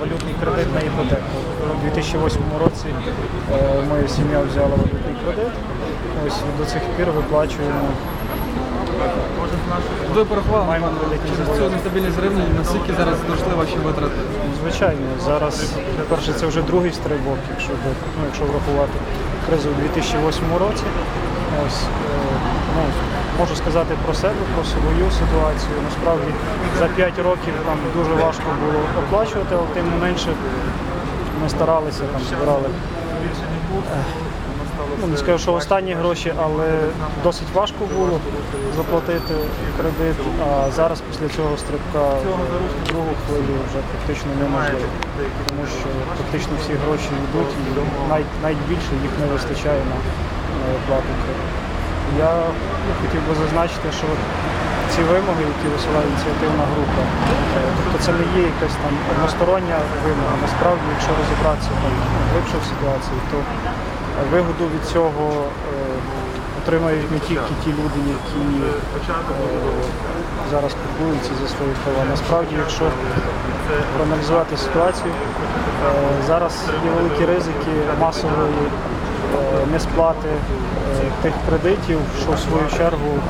валютний кредит на іпотеку. У 2008 році е, моя сім'я взяла валютний кредит. Ось до цих пір виплачуємо. Ви порахували Маємо через цю нестабільність гривні, наскільки зараз зросли ваші витрати? Звичайно, зараз, по-перше, це вже другий стрибок, якщо, ну, якщо врахувати кризу у 2008 році. Ось, е, ну, можу сказати про себе, про свою ситуацію. Насправді за 5 років там дуже важко було оплачувати, але тим не менше ми старалися, там збирали. е, Ну, не скажу, що останні гроші, але досить важко було заплатити кредит. А зараз після цього стрибка другу хвилю вже практично неможливо. Тому що практично всі гроші йдуть і навіть, навіть більше їх не вистачає на, на. Я хотів би зазначити, що ці вимоги, які висуває ініціативна група, е, тобто це не є якась там одностороння вимога. Насправді, якщо розібратися там глибше в ситуації, то вигоду від цього е, отримають не тільки ті люди, які е, зараз купуються за свої права. Насправді, якщо проаналізувати ситуацію, зараз є великі ризики масової несплати е, тих кредитів, що в свою чергу е,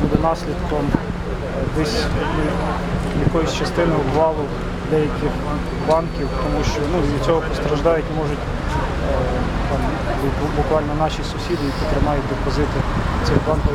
буде наслідком е, десь якоїсь частини обвалу деяких банків, тому що ну, від цього постраждають можуть е, там, буквально наші сусіди, які тримають депозити цих банків